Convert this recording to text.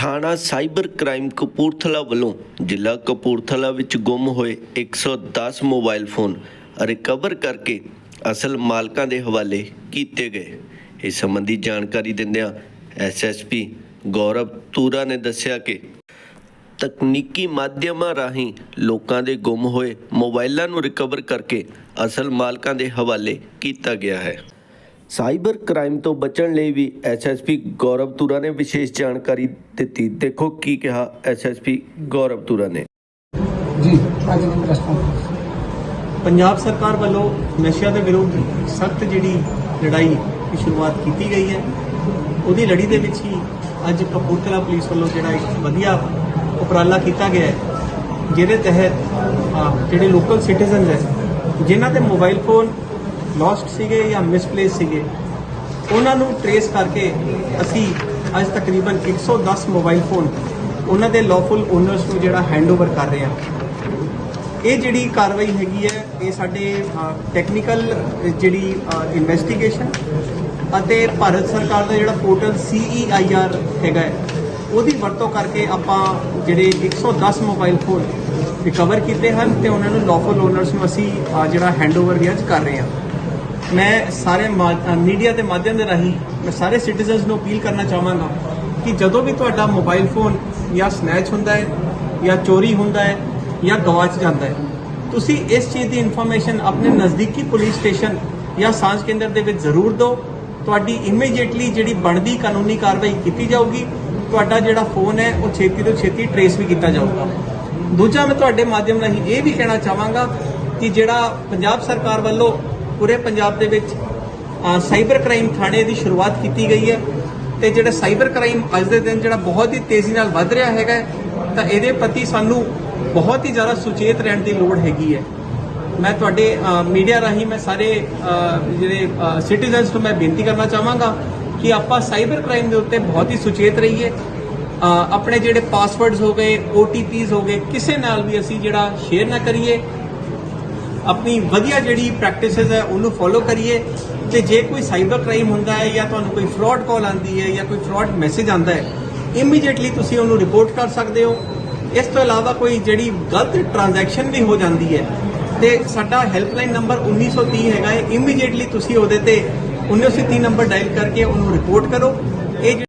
ਥਾਣਾ cyber crime Kapurthala ਵੱਲੋਂ ਜ਼ਿਲ੍ਹਾ ਕਪੂਰਥਲਾ ਵਿੱਚ ਗੁੰਮ ਹੋਏ 110 ਮੋਬਾਈਲ ਫੋਨ ਰਿਕਵਰ ਕਰਕੇ ਅਸਲ ਮਾਲਕਾਂ ਦੇ ਹਵਾਲੇ ਕੀਤੇ ਗਏ। ਇਸ ਸੰਬੰਧੀ ਜਾਣਕਾਰੀ ਦਿੰਦਿਆਂ ਐਸਐਸਪੀ ਗੌਰਵ ਤੂਰਾ ਨੇ ਦੱਸਿਆ ਕਿ ਤਕਨੀਕੀ ਮਾਧਿਅਮਾਂ ਰਾਹੀਂ ਲੋਕਾਂ ਦੇ ਗੁੰਮ ਹੋਏ ਮੋਬਾਈਲਾਂ ਨੂੰ ਰਿਕਵਰ ਕਰਕੇ ਅਸਲ ਮਾਲਕਾਂ ਦੇ ਹਵਾਲੇ ਕੀਤਾ ਗਿਆ ਹੈ। ਸਾਈਬਰ ਕ੍ਰਾਈਮ ਤੋਂ ਬਚਣ ਲਈ ਵੀ ਐਸਐਸਪੀ ਗੌਰਵ ਤੁਰਾ ਨੇ ਵਿਸ਼ੇਸ਼ ਜਾਣਕਾਰੀ ਦਿੱਤੀ। ਦੇਖੋ ਕੀ ਕਿਹਾ ਐਸਐਸਪੀ ਗੌਰਵ ਤੁਰਾ ਨੇ। ਜੀ ਅੱਜ ਪੰਜਾਬ ਸਰਕਾਰ ਵੱਲੋਂ ਨਸ਼ਿਆਂ ਦੇ ਵਿਰੁੱਧ ਸਖਤ ਜਿਹੜੀ ਲੜਾਈ ਦੀ ਸ਼ੁਰੂਆਤ ਕੀਤੀ ਗਈ ਹੈ। ਉਹਦੀ ਲੜੀ ਦੇ ਵਿੱਚ ਹੀ ਅੱਜ ਕਪੂਰਥਲਾ ਪੁਲਿਸ ਵੱਲੋਂ ਜਿਹੜਾ ਇੱਕ ਵਧੀਆ ਉਪਰਾਲਾ ਕੀਤਾ ਗਿਆ ਹੈ ਜਿਹਦੇ ਤਹਿਤ ਜਿਹੜੇ ਲੋਕਲ ਸਿਟੀਜ਼ਨਸ ਹੈ ਜਿਨ੍ਹਾਂ ਦੇ ਮੋਬਾਈਲ ਫੋਨ ਲੋਸਟ ਸੀਗੇ ਜਾਂ ਮਿਸਪਲੇਸ ਸੀਗੇ ਉਹਨਾਂ ਨੂੰ ਟਰੇਸ ਕਰਕੇ ਅਸੀਂ ਅੱਜ ਤਕਰੀਬਨ 110 ਮੋਬਾਈਲ ਫੋਨ ਉਹਨਾਂ ਦੇ ਲawful ਓਨਰਸ ਨੂੰ ਜਿਹੜਾ ਹੈਂਡਓਵਰ ਕਰ ਰਹੇ ਹਾਂ। ਇਹ ਜਿਹੜੀ ਕਾਰਵਾਈ ਹੈਗੀ ਹੈ ਇਹ ਸਾਡੇ ਟੈਕਨੀਕਲ ਜਿਹੜੀ ਇਨਵੈਸਟੀਗੇਸ਼ਨ ਅਤੇ ਭਾਰਤ ਸਰਕਾਰ ਦਾ ਜਿਹੜਾ ਪੋਰਟਲ CEIR ਹੈਗਾ ਹੈ, ਉਹਦੀ ਵਰਤੋਂ ਕਰਕੇ ਆਪਾਂ ਜਿਹੜੇ 110 ਮੋਬਾਈਲ ਫੋਨ ਰਿਕਵਰ ਕੀਤੇ ਹਨ ਤੇ ਉਹਨਾਂ ਨੂੰ ਲawful ਓਨਰਸ ਨੂੰ ਅਸੀਂ ਅਹ, ਜਿਹੜਾ ਹੈਂਡਓਵਰ ਵੀ ਅੱਜ ਕਰ ਰਹੇ ਹਾਂ। ਮੈਂ ਸਾਰੇ ਮੀਡੀਆ ਦੇ ਮਾਧਿਅਮ ਦੇ ਰਾਹੀਂ ਮੈਂ ਸਾਰੇ ਸਿਟੀਜ਼ਨਸ ਨੂੰ ਅਪੀਲ ਕਰਨਾ ਚਾਹਾਂਗਾ ਕਿ ਜਦੋਂ ਵੀ ਤੁਹਾਡਾ ਮੋਬਾਈਲ ਫੋਨ ਜਾਂ ਸਨੈਚ ਹੁੰਦਾ ਹੈ, ਜਾਂ ਚੋਰੀ ਹੁੰਦਾ ਹੈ, ਜਾਂ ਗਵਾਚ ਜਾਂਦਾ ਹੈ, ਤੁਸੀਂ ਇਸ ਚੀਜ਼ ਦੀ ਇਨਫੋਰਮੇਸ਼ਨ ਆਪਣੇ ਨਜ਼ਦੀਕੀ ਪੁਲਿਸ ਸਟੇਸ਼ਨ ਜਾਂ ਸਾਂਝ ਕੇਂਦਰ ਦੇ ਵਿੱਚ ਜ਼ਰੂਰ ਦਿਓ। ਤੁਹਾਡੀ ਇਮੀਡੀਏਟਲੀ ਜਿਹੜੀ ਬਣਦੀ ਕਾਨੂੰਨੀ ਕਾਰਵਾਈ ਕੀਤੀ ਜਾਊਗੀ, ਤੁਹਾਡਾ ਜਿਹੜਾ ਫੋਨ ਹੈ, ਉਹ ਛੇਤੀ ਤੋਂ ਛੇਤੀ ਟਰੇਸ ਵੀ ਕੀਤਾ ਜਾਊਗਾ। ਦੂਜਾ ਮੈਂ ਤੁਹਾਡੇ ਮਾਧਿਅਮ ਰਾਹੀਂ ਇਹ ਵੀ ਕਹਿਣਾ ਚਾਹਾਂਗਾ ਕਿ ਜਿਹੜਾ ਪੰਜਾਬ ਸਰਕਾਰ ਵੱਲੋਂ ਪੂਰੇ ਪੰਜਾਬ ਦੇ ਵਿੱਚ ਸਾਈਬਰ ਕ੍ਰਾਈਮ ਥਾਣੇ ਦੀ ਸ਼ੁਰੂਆਤ ਕੀਤੀ ਗਈ ਹੈ ਤੇ ਜਿਹੜਾ ਸਾਈਬਰ ਕ੍ਰਾਈਮ ਅੱਜ ਦੇ ਦਿਨ ਜਿਹੜਾ ਬਹੁਤ ਹੀ ਤੇਜ਼ੀ ਨਾਲ ਵੱਧ ਰਿਹਾ ਹੈਗਾ ਤਾਂ ਇਹਦੇ ਪ੍ਰਤੀ ਸਾਨੂੰ ਬਹੁਤ ਹੀ ਜ਼ਿਆਦਾ ਸੁਚੇਤ ਰਹਿਣ ਦੀ ਲੋੜ ਹੈਗੀ ਹੈ। ਮੈਂ ਤੁਹਾਡੇ ਮੀਡੀਆ ਰਾਹੀਂ ਮੈਂ ਸਾਰੇ ਜਿਹੜੇ ਸਿਟੀਜ਼ਨਸ ਨੂੰ ਮੈਂ ਬੇਨਤੀ ਕਰਨਾ ਚਾਹਾਂਗਾ ਕਿ ਆਪਾਂ ਸਾਈਬਰ ਕ੍ਰਾਈਮ ਦੇ ਉੱਤੇ ਬਹੁਤ ਹੀ ਸੁਚੇਤ ਰਹੀਏ। ਆਪਣੇ ਜਿਹੜੇ ਪਾਸਵਰਡਸ ਹੋ ਗਏ OTPs ਹੋ ਗਏ, ਕਿਸੇ ਨਾਲ ਵੀ ਅਸੀਂ ਜਿਹੜਾ ਸ਼ੇਅਰ ਨਾ ਕਰੀਏ। ਆਪਣੀ ਵਧੀਆ ਜਿਹੜੀ ਪ੍ਰੈਕਟਿਸਿਸ ਹੈ, ਉਹਨੂੰ ਫੋਲੋ ਕਰੀਏ। ਤੇ ਜੇ ਕੋਈ ਸਾਈਬਰ ਕ੍ਰਾਈਮ ਹੁੰਦਾ ਹੈ ਜਾਂ ਤੁਹਾਨੂੰ ਕੋਈ ਫਰਾਡ ਕਾਲ ਆਉਂਦੀ ਹੈ ਜਾਂ ਕੋਈ ਫਰਾਡ ਮੈਸੇਜ ਆਉਂਦਾ ਹੈ ਇਮੀਡੀਏਟਲੀ ਤੁਸੀਂ ਉਹਨੂੰ ਰਿਪੋਰਟ ਕਰ ਸਕਦੇ ਹੋ। ਇਸ ਤੋਂ ਇਲਾਵਾ ਕੋਈ ਜਿਹੜੀ ਗਲਤ ਟ੍ਰਾਂਜੈਕਸ਼ਨ ਵੀ ਹੋ ਜਾਂਦੀ ਹੈ, ਤੇ ਸਾਡਾ ਹੈਲਪਲਾਈਨ ਨੰਬਰ 1930 ਹੈਗਾ ਹੈ। ਇਮੀਡੀਏਟਲੀ ਤੁਸੀਂ ਉਹਦੇ ਤੇ 1930 ਨੰਬਰ ਡਾਇਲ ਕਰਕੇ ਉਹਨੂੰ ਰਿਪੋਰਟ ਕਰੋ। ਇਹ